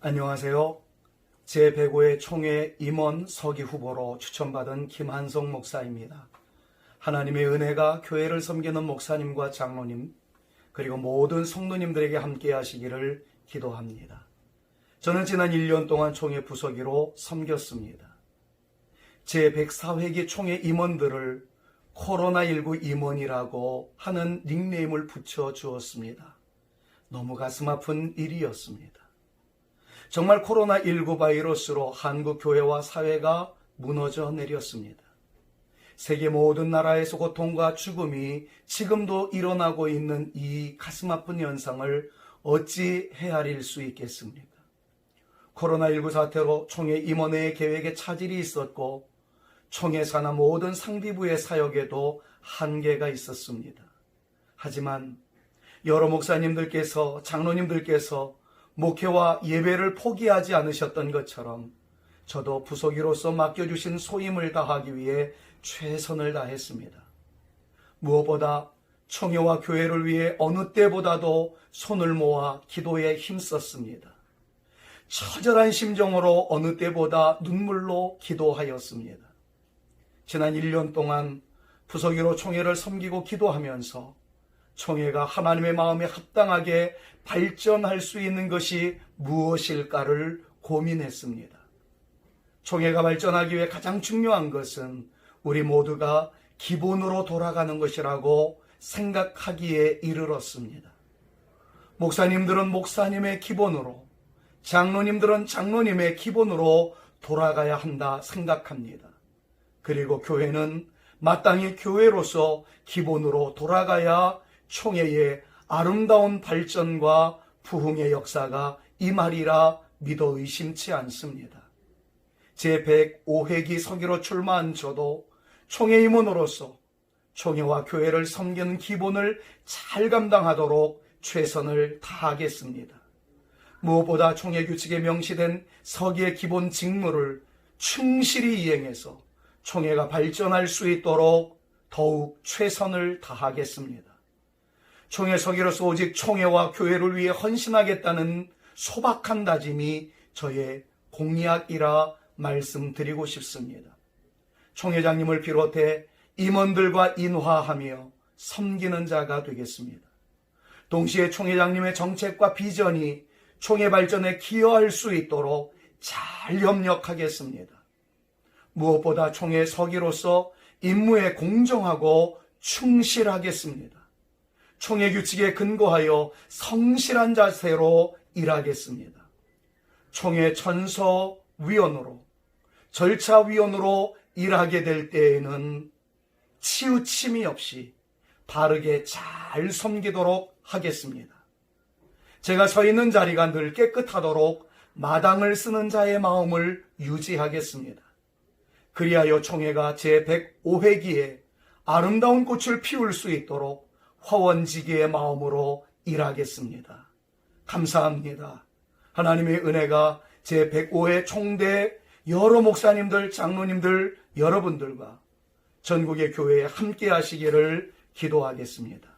안녕하세요. 제105회 총회 임원 서기 후보로 추천받은 김한성 목사입니다. 하나님의 은혜가 교회를 섬기는 목사님과 장로님, 그리고 모든 성도님들에게 함께 하시기를 기도합니다. 저는 지난 1년 동안 총회 부서기로 섬겼습니다. 제104회기 총회 임원들을 코로나19 임원이라고 하는 닉네임을 붙여 주었습니다. 너무 가슴 아픈 일이었습니다. 정말 코로나19 바이러스로 한국 교회와 사회가 무너져 내렸습니다. 세계 모든 나라에서 고통과 죽음이 지금도 일어나고 있는 이 가슴 아픈 현상을 어찌 헤아릴 수 있겠습니까? 코로나19 사태로 총회 임원회의 계획에 차질이 있었고 총회 산하 모든 상비부의 사역에도 한계가 있었습니다. 하지만 여러 목사님들께서 장로님들께서 목회와 예배를 포기하지 않으셨던 것처럼 저도 부속이로서 맡겨주신 소임을 다하기 위해 최선을 다했습니다. 무엇보다 총회와 교회를 위해 어느 때보다도 손을 모아 기도에 힘썼습니다. 처절한 심정으로 어느 때보다 눈물로 기도하였습니다. 지난 1년 동안 부서기로 총회를 섬기고 기도하면서 총회가 하나님의 마음에 합당하게 발전할 수 있는 것이 무엇일까를 고민했습니다. 총회가 발전하기 위해 가장 중요한 것은 우리 모두가 기본으로 돌아가는 것이라고 생각하기에 이르렀습니다. 목사님들은 목사님의 기본으로, 장로님들은 장로님의 기본으로 돌아가야 한다 생각합니다. 그리고 교회는 마땅히 교회로서 기본으로 돌아가야 총회의 아름다운 발전과 부흥의 역사가 임하리라 믿어 의심치 않습니다. 제 105회기 서기로 출마한 저도 총회 임원으로서 총회와 교회를 섬기는 기본을 잘 감당하도록 최선을 다하겠습니다. 무엇보다 총회 규칙에 명시된 서기의 기본 직무를 충실히 이행해서 총회가 발전할 수 있도록 더욱 최선을 다하겠습니다. 총회 서기로서 오직 총회와 교회를 위해 헌신하겠다는 소박한 다짐이 저의 공약이라 말씀드리고 싶습니다. 총회장님을 비롯해 임원들과 인화하며 섬기는 자가 되겠습니다. 동시에 총회장님의 정책과 비전이 총회 발전에 기여할 수 있도록 잘 협력하겠습니다. 무엇보다 총회 서기로서 임무에 공정하고 충실하겠습니다. 총회 규칙에 근거하여 성실한 자세로 일하겠습니다. 총회 천서 위원으로 절차 위원으로 일하게 될 때에는 치우침이 없이 바르게 잘 섬기도록 하겠습니다. 제가 서 있는 자리가 늘 깨끗하도록 마당을 쓰는 자의 마음을 유지하겠습니다. 그리하여 총회가 제105회기에 아름다운 꽃을 피울 수 있도록 화원지기의 마음으로 일하겠습니다. 감사합니다. 하나님의 은혜가 제 105회 총대 여러 목사님들, 장로님들, 여러분들과 전국의 교회에 함께 하시기를 기도하겠습니다.